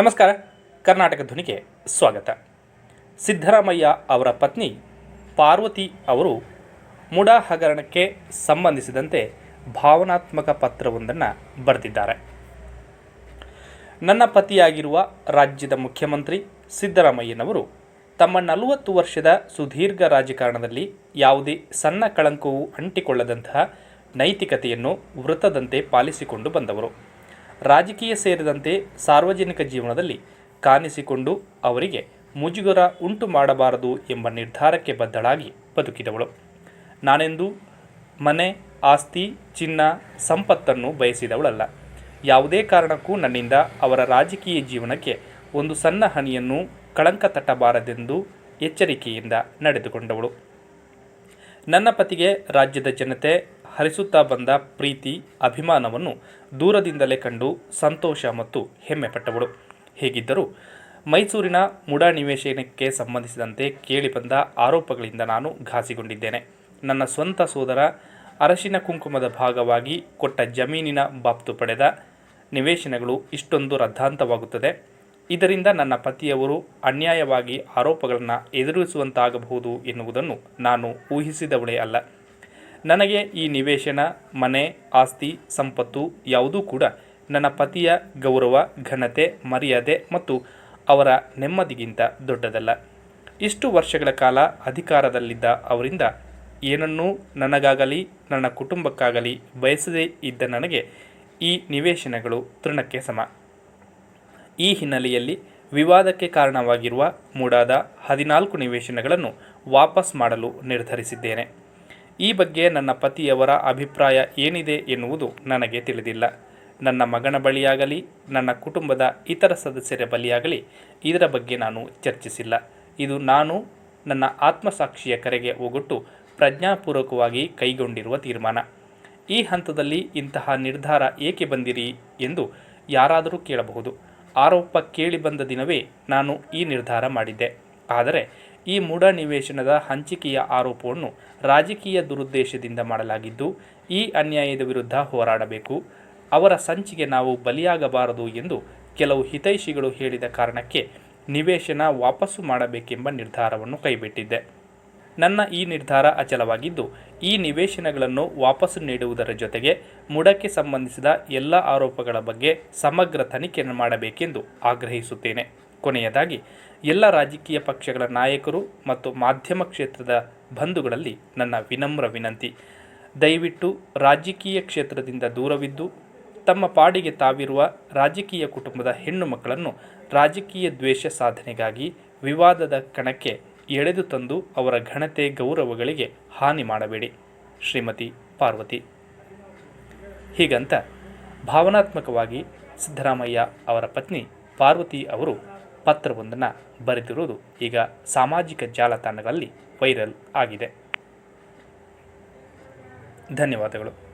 ನಮಸ್ಕಾರ, ಕರ್ನಾಟಕ ಧ್ವನಿಗೆ ಸ್ವಾಗತ. ಸಿದ್ದರಾಮಯ್ಯ ಅವರ ಪತ್ನಿ ಪಾರ್ವತಿ ಅವರು ಮುಡಾ ಹಗರಣಕ್ಕೆ ಸಂಬಂಧಿಸಿದಂತೆ ಭಾವನಾತ್ಮಕ ಪತ್ರವೊಂದನ್ನು ಬರೆದಿದ್ದಾರೆ. ನನ್ನ ಪತಿಯಾಗಿರುವ ರಾಜ್ಯದ ಮುಖ್ಯಮಂತ್ರಿ ಸಿದ್ದರಾಮಯ್ಯನವರು ತಮ್ಮ ನಲವತ್ತು ವರ್ಷದ ಸುದೀರ್ಘ ರಾಜಕಾರಣದಲ್ಲಿ ಯಾವುದೇ ಸಣ್ಣ ಕಳಂಕವೂ ಅಂಟಿಕೊಳ್ಳದಂತಹ ನೈತಿಕತೆಯನ್ನು ವೃತ್ತದಂತೆ ಪಾಲಿಸಿಕೊಂಡು ಬಂದವರು. ರಾಜಕೀಯ ಸೇರಿದಂತೆ ಸಾರ್ವಜನಿಕ ಜೀವನದಲ್ಲಿ ಕಾಣಿಸಿಕೊಂಡು ಅವರಿಗೆ ಮುಜುಗರ ಉಂಟು ಮಾಡಬಾರದು ಎಂಬ ನಿರ್ಧಾರಕ್ಕೆ ಬದ್ಧಳಾಗಿ ಬದುಕಿದವಳು. ನಾನೆಂದು ಮನೆ, ಆಸ್ತಿ, ಚಿನ್ನ, ಸಂಪತ್ತನ್ನು ಬಯಸಿದವಳಲ್ಲ. ಯಾವುದೇ ಕಾರಣಕ್ಕೂ ನನ್ನಿಂದ ಅವರ ರಾಜಕೀಯ ಜೀವನಕ್ಕೆ ಒಂದು ಸಣ್ಣ ಹನಿಯನ್ನು ಕಳಂಕ ತಟ್ಟಬಾರದೆಂದು ಎಚ್ಚರಿಕೆಯಿಂದ ನಡೆದುಕೊಂಡವಳು. ನನ್ನ ಪತಿಗೆ ರಾಜ್ಯದ ಜನತೆ ಹರಿಸುತ್ತಾ ಬಂದ ಪ್ರೀತಿ, ಅಭಿಮಾನವನ್ನು ದೂರದಿಂದಲೇ ಕಂಡು ಸಂತೋಷ ಮತ್ತು ಹೆಮ್ಮೆಪಟ್ಟವಳು ಹೇಗಿದ್ದರೂ ಮೈಸೂರಿನ ಮುಡಾ ನಿವೇಶನಕ್ಕೆ ಸಂಬಂಧಿಸಿದಂತೆ ಕೇಳಿಬಂದ ಆರೋಪಗಳಿಂದ ನಾನು ಘಾಸಿಗೊಂಡಿದ್ದೇನೆ. ನನ್ನ ಸ್ವಂತ ಸೋದರ ಅರಶಿನ ಕುಂಕುಮದ ಭಾಗವಾಗಿ ಕೊಟ್ಟ ಜಮೀನಿನ ಬಾಪ್ತು ಪಡೆದ ನಿವೇಶನಗಳು ಇಷ್ಟೊಂದು ರದ್ದಾಂತವಾಗುತ್ತದೆ. ಇದರಿಂದ ನನ್ನ ಪತಿಯವರು ಅನ್ಯಾಯವಾಗಿ ಆರೋಪಗಳನ್ನು ಎದುರಿಸುವಂತಾಗಬಹುದು ಎನ್ನುವುದನ್ನು ನಾನು ಊಹಿಸಿದವಳೇ ಅಲ್ಲ. ನನಗೆ ಈ ನಿವೇಶನ, ಮನೆ, ಆಸ್ತಿ, ಸಂಪತ್ತು ಯಾವುದೂ ಕೂಡ ನನ್ನ ಪತಿಯ ಗೌರವ, ಘನತೆ, ಮರ್ಯಾದೆ ಮತ್ತು ಅವರ ನೆಮ್ಮದಿಗಿಂತ ದೊಡ್ಡದಲ್ಲ. ಇಷ್ಟು ವರ್ಷಗಳ ಕಾಲ ಅಧಿಕಾರದಲ್ಲಿದ್ದ ಅವರಿಂದ ಏನನ್ನೂ ನನಗಾಗಲಿ, ನನ್ನ ಕುಟುಂಬಕ್ಕಾಗಲಿ ಬಯಸದೇ ಇದ್ದ ನನಗೆ ಈ ನಿವೇಶನಗಳು ತೃಣಕ್ಕೆ ಸಮ. ಈ ಹಿನ್ನೆಲೆಯಲ್ಲಿ ವಿವಾದಕ್ಕೆ ಕಾರಣವಾಗಿರುವ ಮೂಡಾದ ಹದಿನಾಲ್ಕು ನಿವೇಶನಗಳನ್ನು ವಾಪಸ್ ಮಾಡಲು ನಿರ್ಧರಿಸಿದ್ದೇನೆ. ಈ ಬಗ್ಗೆ ನನ್ನ ಪತಿಯವರ ಅಭಿಪ್ರಾಯ ಏನಿದೆ ಎನ್ನುವುದು ನನಗೆ ತಿಳಿದಿಲ್ಲ. ನನ್ನ ಮಗನ ಬಳಿಯಾಗಲಿ, ನನ್ನ ಕುಟುಂಬದ ಇತರ ಸದಸ್ಯರ ಬಳಿಯಾಗಲಿ ಇದರ ಬಗ್ಗೆ ನಾನು ಚರ್ಚಿಸಿಲ್ಲ. ಇದು ನಾನು ನನ್ನ ಆತ್ಮಸಾಕ್ಷಿಯ ಕರೆಗೆ ಒಗೊಟ್ಟು ಪ್ರಜ್ಞಾಪೂರ್ವಕವಾಗಿ ಕೈಗೊಂಡಿರುವ ತೀರ್ಮಾನ. ಈ ಹಂತದಲ್ಲಿ ಇಂತಹ ನಿರ್ಧಾರ ಏಕೆ ಬಂದಿರಿ ಎಂದು ಯಾರಾದರೂ ಕೇಳಬಹುದು. ಆರೋಪ ಕೇಳಿಬಂದ ದಿನವೇ ನಾನು ಈ ನಿರ್ಧಾರ ಮಾಡಿದ್ದೆ. ಆದರೆ ಈ ಮೂಢ ನಿವೇಶನದ ಹಂಚಿಕೆಯ ಆರೋಪವನ್ನು ರಾಜಕೀಯ ದುರುದ್ದೇಶದಿಂದ ಮಾಡಲಾಗಿದ್ದು, ಈ ಅನ್ಯಾಯದ ವಿರುದ್ಧ ಹೋರಾಡಬೇಕು. ಅವರ ಸಂಚಿಗೆ ನಾವು ಬಲಿಯಾಗಬಾರದು ಎಂದು ಕೆಲವು ಹಿತೈಷಿಗಳು ಹೇಳಿದ ಕಾರಣಕ್ಕೆ ನಿವೇಶನ ವಾಪಸ್ಸು ಮಾಡಬೇಕೆಂಬ ನಿರ್ಧಾರವನ್ನು ಕೈಬಿಟ್ಟಿದ್ದೆ. ನನ್ನ ಈ ನಿರ್ಧಾರ ಅಚಲವಾಗಿದ್ದು, ಈ ನಿವೇಶನಗಳನ್ನು ವಾಪಸ್ಸು ನೀಡುವುದರ ಜೊತೆಗೆ ಮುಡಕ್ಕೆ ಸಂಬಂಧಿಸಿದ ಎಲ್ಲ ಆರೋಪಗಳ ಬಗ್ಗೆ ಸಮಗ್ರ ತನಿಖೆಯನ್ನು ಮಾಡಬೇಕೆಂದು ಆಗ್ರಹಿಸುತ್ತೇನೆ. ಕೊನೆಯದಾಗಿ, ಎಲ್ಲ ರಾಜಕೀಯ ಪಕ್ಷಗಳ ನಾಯಕರು ಮತ್ತು ಮಾಧ್ಯಮ ಕ್ಷೇತ್ರದ ಬಂಧುಗಳಲ್ಲಿ ನನ್ನ ವಿನಮ್ರ ವಿನಂತಿ. ದಯವಿಟ್ಟು ರಾಜಕೀಯ ಕ್ಷೇತ್ರದಿಂದ ದೂರವಿದ್ದು, ತಮ್ಮ ಪಾಡಿಗೆ ತಾವಿರುವ ರಾಜಕೀಯ ಕುಟುಂಬದ ಹೆಣ್ಣು ಮಕ್ಕಳನ್ನು ರಾಜಕೀಯ ದ್ವೇಷ ಸಾಧನೆಗಾಗಿ ವಿವಾದದ ಕಣಕ್ಕೆ ಎಳೆದು ತಂದು ಅವರ ಘನತೆ ಗೌರವಗಳಿಗೆ ಹಾನಿ ಮಾಡಬೇಡಿ. ಶ್ರೀಮತಿ ಪಾರ್ವತಿ. ಹೀಗಂತ ಭಾವನಾತ್ಮಕವಾಗಿ ಸಿದ್ದರಾಮಯ್ಯ ಅವರ ಪತ್ನಿ ಪಾರ್ವತಿ ಅವರು ಪತ್ರವೊಂದನ್ನು ಬರೆದಿರುವುದು ಈಗ ಸಾಮಾಜಿಕ ಜಾಲತಾಣಗಳಲ್ಲಿ ವೈರಲ್ ಆಗಿದೆ. ಧನ್ಯವಾದಗಳು.